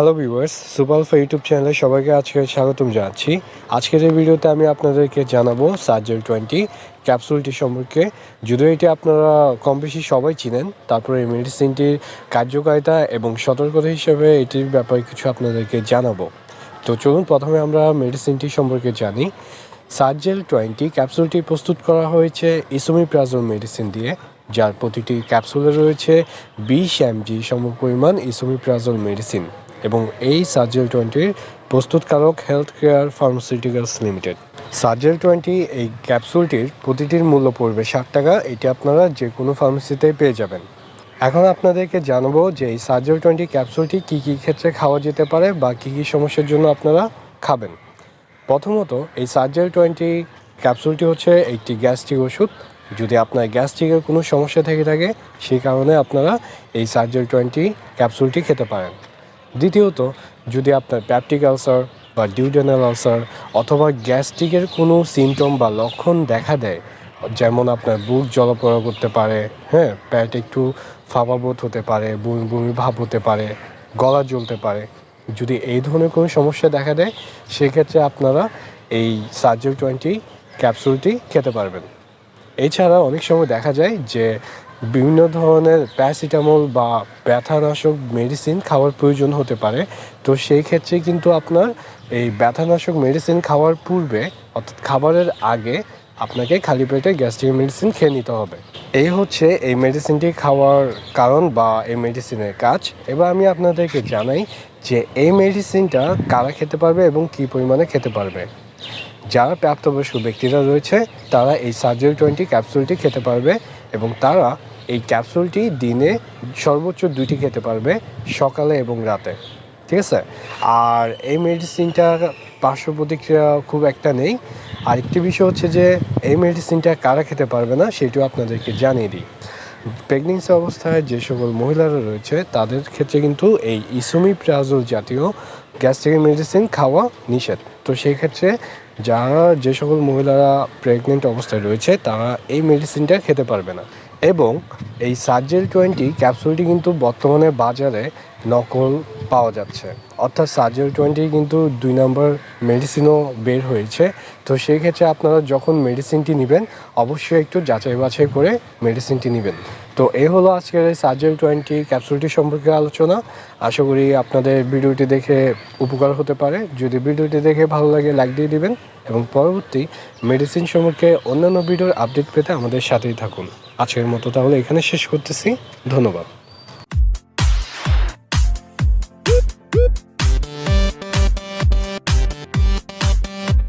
Hello viewers সুপালফা YouTube চ্যানেলে সবাইকে আজকে স্বাগতম জানাচ্ছি। আজকের এই ভিডিওতে আমি আপনাদেরকে জানাব সার্জেল টোয়েন্টি ক্যাপসুলটি সম্পর্কে। যদিও এটি আপনারা কম বেশি সবাই চিনেন, তারপরে এই মেডিসিনটির কার্যকারিতা এবং সতর্কতা হিসেবে এটির ব্যাপারে কিছু আপনাদেরকে জানাব। তো চলুন প্রথমে আমরা মেডিসিনটি সম্পর্কে জানি। সার্জেল টোয়েন্টি ক্যাপসুলটি প্রস্তুত করা হয়েছে ইসোমিপ্রাজল মেডিসিন দিয়ে, যার প্রতিটি ক্যাপসুলে রয়েছে বিশ এমজি সমপরিমাণ ইসোমিপ্রাজল মেডিসিন এবং এই সার্জেল টোয়েন্টির প্রস্তুতকারক health care pharmaceuticals limited. Sergel twenty এই ক্যাপসুলটির প্রতিটির মূল্য পড়বে ষাট টাকা, এটি আপনারা যে কোনো ফার্মেসিতেই পেয়ে যাবেন। এখন আপনাদেরকে জানাব যে এই সার্জেল টোয়েন্টি ক্যাপসুলটি কী কী ক্ষেত্রে খাওয়া যেতে পারে বা কী কী সমস্যার জন্য আপনারা খাবেন। প্রথমত, এই সার্জেল টোয়েন্টি ক্যাপসুলটি হচ্ছে একটি গ্যাস্ট্রিক ওষুধ। যদি আপনার গ্যাস্ট্রিকের কোনো সমস্যা থেকে থাকে, সেই কারণে আপনারা এই সার্জেল টোয়েন্টি ক্যাপসুলটি খেতে পারেন। দ্বিতীয়ত, যদি আপনার প্যাপটিক আলসার বা ডিউডেনাল আলসার অথবা গ্যাস্ট্রিকের কোনো সিমটম বা লক্ষণ দেখা দেয়, যেমন আপনার বুক জলপড়া করতে পারে হ্যাঁ প্যাট একটু ফাঁপাবোধ হতে পারে, বমি বমি ভাব হতে পারে, গলা জ্বলতে পারে, যদি এই ধরনের কোনো সমস্যা দেখা দেয়, সেক্ষেত্রে আপনারা এই সার্জেল টোয়েন্টি ক্যাপসুলটি খেতে পারবেন। এছাড়া অনেক সময় দেখা যায় যে বিভিন্ন ধরনের প্যারাসিটামল বা ব্যথানাশক মেডিসিন খাওয়ার প্রয়োজন হতে পারে। তো সেই ক্ষেত্রে কিন্তু আপনার এই ব্যথানাশক মেডিসিন খাওয়ার পূর্বে, অর্থাৎ খাবারের আগে, আপনাকে খালি পেটে গ্যাস্ট্রিক মেডিসিন খেয়ে নিতে হবে। এই হচ্ছে এই মেডিসিনটি খাওয়ার কারণ বা এই মেডিসিনের কাজ। এবার আমি আপনাদেরকে জানাই যে এই মেডিসিনটা কারা খেতে পারবে এবং কী পরিমাণে খেতে পারবে। যারা প্রাপ্তবয়স্ক ব্যক্তিরা রয়েছে, তারা এই সার্জারি টোয়েন্টি ক্যাপসুলটি খেতে পারবে। এবং তারা এই ক্যাপসুলটি দিনে সর্বোচ্চ দুইটি খেতে পারবে সকালে এবং রাতে। ঠিক আছে? আর এই মেডিসিনটার পার্শ্ব প্রতিক্রিয়া খুব একটা নেই। আরেকটি বিষয় হচ্ছে যে, এই মেডিসিনটা কারা খেতে পারবে না সেটিও আপনাদেরকে জানিয়ে দিই। প্রেগনেন্সি অবস্থায় যে সকল মহিলারা রয়েছে, তাদের ক্ষেত্রে কিন্তু এই ইসোমিপ্রাজল জাতীয় গ্যাস্ট্রিক মেডিসিন খাওয়া নিষেধ। তো সেই ক্ষেত্রে যারা যে সকল মহিলারা প্রেগনেন্ট অবস্থায় রয়েছে, তারা এই মেডিসিনটা খেতে পারবে না। এবং এই সার্জেল টোয়েন্টি ক্যাপসুলটি কিন্তু বর্তমানে বাজারে নকল পাওয়া যাচ্ছে। অর্থাৎ সার্জেল টোয়েন্টি কিন্তু দুই নম্বর মেডিসিনও বের হয়েছে। তো সেই ক্ষেত্রে আপনারা যখন মেডিসিনটি নেবেন, অবশ্যই একটু যাচাই বাছাই করে মেডিসিনটি নেবেন। তো এই হলো আজকের এই সার্জেল টোয়েন্টি ক্যাপসুলটি সম্পর্কে আলোচনা। আশা করি আপনাদের ভিডিওটি দেখে উপকার হতে পারে। যদি ভিডিওটি দেখে ভালো লাগে লাইক দিয়ে দিবেন এবং পরবর্তী মেডিসিন সম্পর্কে অন্যান্য ভিডিওর আপডেট পেতে আমাদের সাথেই থাকুন। আজকের মতো তাহলে এখানে শেষ করতেছি। ধন্যবাদ।